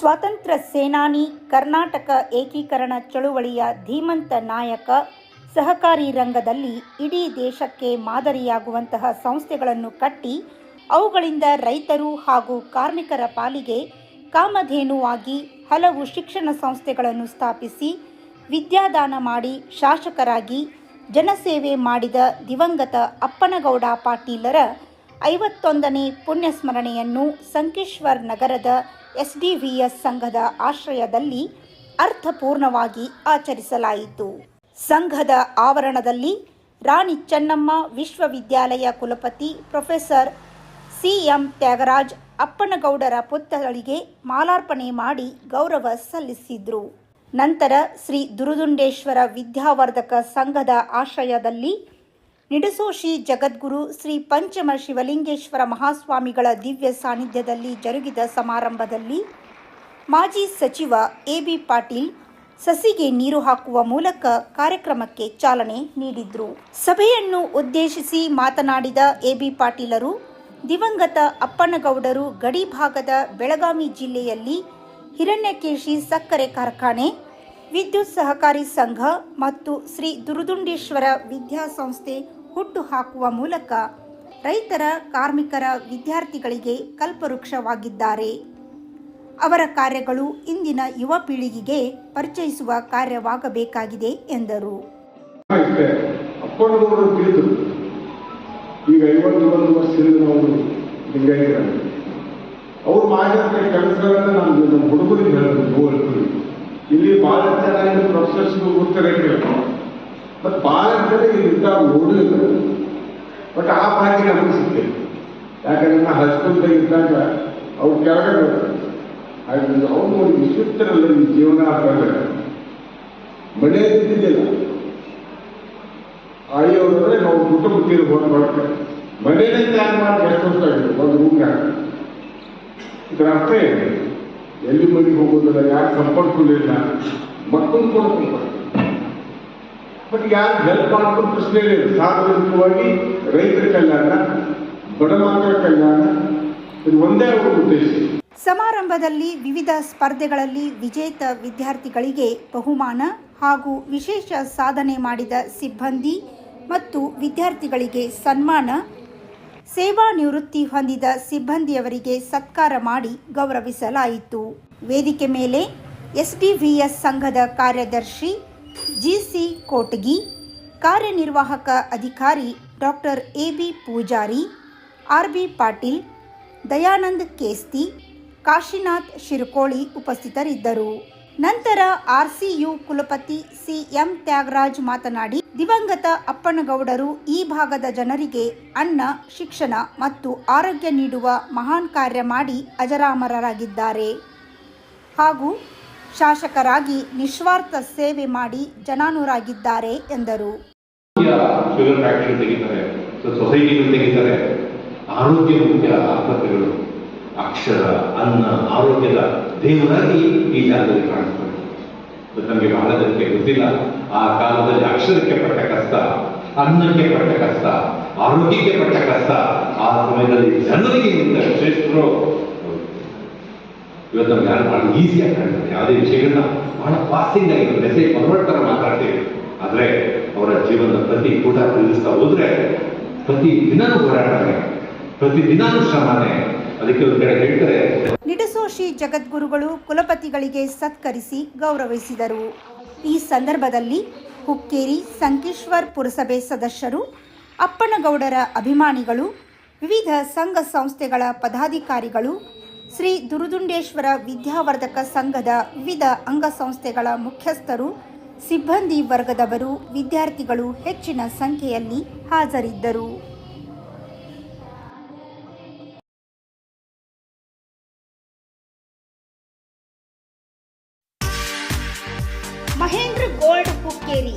ಸ್ವಾತಂತ್ರ್ಯ ಸೇನಾನಿ, ಕರ್ನಾಟಕ ಏಕೀಕರಣ ಚಳುವಳಿಯ ಧೀಮಂತ ನಾಯಕ, ಸಹಕಾರಿ ರಂಗದಲ್ಲಿ ಇಡೀ ದೇಶಕ್ಕೆ ಮಾದರಿಯಾಗುವಂತಹ ಸಂಸ್ಥೆಗಳನ್ನು ಕಟ್ಟಿ, ಅವುಗಳಿಂದ ರೈತರು ಹಾಗೂ ಕಾರ್ಮಿಕರ ಪಾಲಿಗೆ ಕಾಮಧೇನುವಾಗಿ ಹಲವು ಶಿಕ್ಷಣ ಸಂಸ್ಥೆಗಳನ್ನು ಸ್ಥಾಪಿಸಿ, ವಿದ್ಯಾದಾನ ಮಾಡಿ ಶಾಸಕರಾಗಿ, ಜನಸೇವೆ ಮಾಡಿದ ದಿವಂಗತ ಅಪ್ಪನಗೌಡ ಪಾಟೀಲರ ಐವತ್ತೊಂದನೇ ಪುಣ್ಯಸ್ಮರಣೆಯನ್ನು ಸಂಕೇಶ್ವರ್ ನಗರದ ಎಸ್ಡಿವಿಎಸ್ ಸಂಘದ ಆಶ್ರಯದಲ್ಲಿ ಅರ್ಥಪೂರ್ಣವಾಗಿ ಆಚರಿಸಲಾಯಿತು. ಸಂಘದ ಆವರಣದಲ್ಲಿ ರಾಣಿ ಚೆನ್ನಮ್ಮ ವಿಶ್ವವಿದ್ಯಾಲಯ ಕುಲಪತಿ ಪ್ರೊಫೆಸರ್ ಸಿಎಂ ತ್ಯಾಗರಾಜ್ ಅಪ್ಪನಗೌಡರ ಪುತ್ಥಳಿಗೆ ಮಾಲಾರ್ಪಣೆ ಮಾಡಿ ಗೌರವ ಸಲ್ಲಿಸಿದ್ರು. ನಂತರ ಶ್ರೀ ದುರುದುಂಡೇಶ್ವರ ವಿದ್ಯಾವರ್ಧಕ ಸಂಘದ ಆಶ್ರಯದಲ್ಲಿ ನಿಡಸೋಶಿ ಜಗದ್ಗುರು ಶ್ರೀ ಪಂಚಮ ಶಿವಲಿಂಗೇಶ್ವರ ಮಹಾಸ್ವಾಮಿಗಳ ದಿವ್ಯ ಸಾನ್ನಿಧ್ಯದಲ್ಲಿ ಜರುಗಿದ ಸಮಾರಂಭದಲ್ಲಿ ಮಾಜಿ ಸಚಿವ ಎ ಬಿ ಪಾಟೀಲ್ ಸಸಿಗೆ ನೀರು ಹಾಕುವ ಮೂಲಕ ಕಾರ್ಯಕ್ರಮಕ್ಕೆ ಚಾಲನೆ ನೀಡಿದ್ರು. ಸಭೆಯನ್ನು ಉದ್ದೇಶಿಸಿ ಮಾತನಾಡಿದ ಎ ಬಿ ಪಾಟೀಲರು, ದಿವಂಗತ ಅಪ್ಪನಗೌಡರು ಗಡಿ ಭಾಗದ ಬೆಳಗಾವಿ ಜಿಲ್ಲೆಯಲ್ಲಿ ಹಿರಣ್ಯಕೇಶಿ ಸಕ್ಕರೆ ಕಾರ್ಖಾನೆ, ವಿದ್ಯುತ್ ಸಹಕಾರಿ ಸಂಘ ಮತ್ತು ಶ್ರೀ ದುರುದುಂಡೇಶ್ವರ ವಿದ್ಯಾಸಂಸ್ಥೆ ಹುಟ್ಟು ಹಾಕುವ ಮೂಲಕ ರೈತರ, ಕಾರ್ಮಿಕರ ವಿದ್ಯಾರ್ಥಿಗಳಿಗೆ ಕಲ್ಪವೃಕ್ಷವಾಗಿದ್ದಾರೆ. ಅವರ ಕಾರ್ಯಗಳು ಇಂದಿನ ಯುವ ಪೀಳಿಗೆಗೆ ಪರಿಚಯಿಸುವ ಕಾರ್ಯವಾಗಬೇಕಾಗಿದೆ ಎಂದರು. ಈಗ ಐವತ್ತು ಒಂದು ವರ್ಷ ಹಿರಿದು ಅವರು ನಮ್ಮ ಹುಡುಗರಿಗೆ ಇಲ್ಲಿ ಭಾಳ ಜನ ಪ್ರೊಫೆಸರ್ಸ್ಗೂ ಗೊತ್ತಿರಲಿಲ್ಲ. ಮತ್ತು ಭಾಳ ಜನ ಇಲ್ಲಿ ಇದ್ದಾಗ ನೋಡಲಿಲ್ಲ ಬಟ್ ಆ ಭಾಗ್ಯ ನಮಗೆ ಸಿಕ್ಕಿದೆ ಯಾಕಂದ್ರೆ ನಾ ಹಸ್ಬೆಂಡ್ ಇದ್ದಾಗ ಅವ್ರು ಕೆಳಗಡೆ ಹಾಗಾಗಿ ಅವನು ಒಂದು ವಿಚಿತ್ರಲ್ಲ ಈ ಜೀವನ ಅಂತಂದ್ರೆ ಮನೆ ಇದ್ದಿದ್ದಿಲ್ಲ. ಆಯೋದ್ರೆ ನಾವು ಕುಟುಂಬ ತೀರು ಮಾಡ್ತೇವೆ ಮನೇಲಿ ತ್ಯಾಗ ಮಾಡಿ ಎಷ್ಟು ವರ್ಷ ಆಗಿದೆ? ಒಂದು ರೂಮ್ನಾಗ ಇದರ ಅರ್ಥ ಎಲ್ಲಿ ಮನೆಗೆ ಹೋಗೋದಿಲ್ಲ ಯಾರು ಸಂಪರ್ಕಲಿಲ್ಲ ಮಕ್ಕಳು ಕೂಡ ಸಂಪರ್ಕ ಬಟ್ ಯಾರು ಹೆಲ್ಪ್ ಮಾಡ್ಕೊಂಡು ಪ್ರಶ್ನೆ ಇಲ್ಲ ಸಾರ್ವಜನಿಕವಾಗಿ ರೈತರ ಕಲ್ಯಾಣ ಬಡ ಕಲ್ಯಾಣ ಇದು ಒಂದೇ ಉದ್ದೇಶ ಸಮಾರಂಭದಲ್ಲಿ ವಿವಿಧ ಸ್ಪರ್ಧೆಗಳಲ್ಲಿ ವಿಜೇತ ವಿದ್ಯಾರ್ಥಿಗಳಿಗೆ ಬಹುಮಾನ ಹಾಗೂ ವಿಶೇಷ ಸಾಧನೆ ಮಾಡಿದ ಸಿಬ್ಬಂದಿ ಮತ್ತು ವಿದ್ಯಾರ್ಥಿಗಳಿಗೆ ಸನ್ಮಾನ. ಸೇವಾ ನಿವೃತ್ತಿ ಹೊಂದಿದ ಸಿಬ್ಬಂದಿಯವರಿಗೆ ಸತ್ಕಾರ ಮಾಡಿ ಗೌರವಿಸಲಾಯಿತು. ವೇದಿಕೆ ಮೇಲೆ ಎಸ್ಡಿವಿಎಸ್ ಸಂಘದ ಕಾರ್ಯದರ್ಶಿ ಜಿಸಿ ಕೋಟಗಿ, ಕಾರ್ಯನಿರ್ವಾಹಕ ಅಧಿಕಾರಿ doctor A B Pujari R B Patil, Dayanand Kesti, Kashinath Shirakoli ಉಪಸ್ಥಿತರಿದ್ದರು. ನಂತರ ಆರ್ಸಿಯು ಕುಲಪತಿ ಸಿ ಎಂ ತ್ಯಾಗರಾಜ್ ಮಾತನಾಡಿ, ದಿವಂಗತ ಅಪ್ಪನಗೌಡರು ಈ ಭಾಗದ ಜನರಿಗೆ ಅನ್ನ, ಶಿಕ್ಷಣ ಮತ್ತು ಆರೋಗ್ಯ ನೀಡುವ ಮಹಾನ್ ಕಾರ್ಯ ಮಾಡಿ ಅಜರಾಮರರಾಗಿದ್ದಾರೆ. ಹಾಗೂ ಶಾಸಕರಾಗಿ ನಿಸ್ವಾರ್ಥ ಸೇವೆ ಮಾಡಿ ಜನಾನುರಾಗಿದ್ದಾರೆ ಎಂದರು. ಶುಗರ್ ಫ್ಯಾಕ್ಟ್ರಿ ತೆಗಿತಾರೆ ಸೊಸೈಟಿಗಳು ತೆಗಿತಾರೆ. ಆರೋಗ್ಯ ಮುಖ್ಯ ಆಸ್ಪತ್ರೆಗಳು. ಅಕ್ಷರ, ಅನ್ನ, ಆರೋಗ್ಯದ ದೇವರಾಗಿ ಈ ಜಾಗದಲ್ಲಿ ಕಾಣಿಸ್ತಾರೆ ನಮಗೆ ಬಹಳ ಜನಕ್ಕೆ ಗೊತ್ತಿಲ್ಲ. ಆ ಕಾಲದಲ್ಲಿ ಅಕ್ಷರಕ್ಕೆ ಪಟ್ಟ ಕಷ್ಟ, ಅನ್ನಕ್ಕೆ ಪಟ್ಟ ಕಷ್ಟ, ಆರೋಗ್ಯಕ್ಕೆ ಪಟ್ಟ ಕಷ್ಟ, ಆ ಸಮಯದಲ್ಲಿ ಜನರಿಗೆ ಶ್ರೇಷ್ಠರು ಇವತ್ತು ನಮ್ಗೆ ಯಾರು ಬಹಳ ಈಸಿಯಾಗಿ ಕಾಣ್ತಾರೆ ಯಾವುದೇ ವಿಷಯಗಳನ್ನ ಬಹಳ ಪಾಸಿಂಗ್ ಆಗಿ ಮೆಸೇಜ್ ಫಾರ್ವರ್ಡ್ ತರ ಮಾತಾಡ್ತೀವಿ. ಆದ್ರೆ ಅವರ ಜೀವನದ ಪ್ರತಿ ಕೂಡ ತಿಳಿಸ್ತಾ ಹೋದ್ರೆ ಪ್ರತಿ ದಿನನೂ ಹೋರಾಟನೆ, ಪ್ರತಿ ದಿನಾನೂ ಶ್ರಮನೇ. ಅದಕ್ಕೆ ಒಂದು ಕಡೆ ಹೇಳ್ತಾರೆ ನಿಡಸೋಶಿ ಜಗದ್ಗುರುಗಳು ಕುಲಪತಿಗಳಿಗೆ ಸತ್ಕರಿಸಿ ಗೌರವಿಸಿದರು. ಈ ಸಂದರ್ಭದಲ್ಲಿ ಹುಕ್ಕೇರಿ ಸಂಕೇಶ್ವರ್ ಪುರಸಭೆ ಸದಸ್ಯರು, ಅಪ್ಪನಗೌಡರ ಅಭಿಮಾನಿಗಳು, ವಿವಿಧ ಸಂಘ ಸಂಸ್ಥೆಗಳ ಪದಾಧಿಕಾರಿಗಳು ಶ್ರೀ ದುರುದುಂಡೇಶ್ವರ ವಿದ್ಯಾವರ್ಧಕ ಸಂಘದ ವಿವಿಧ ಅಂಗಸಂಸ್ಥೆಗಳ ಮುಖ್ಯಸ್ಥರು, ಸಿಬ್ಬಂದಿ ವರ್ಗದವರು, ವಿದ್ಯಾರ್ಥಿಗಳು ಹೆಚ್ಚಿನ ಸಂಖ್ಯೆಯಲ್ಲಿ ಹಾಜರಿದ್ದರು. ಮಹೇಂದ್ರ ಗೋಲ್ಡ್ ಹುಕ್ಕೇರಿ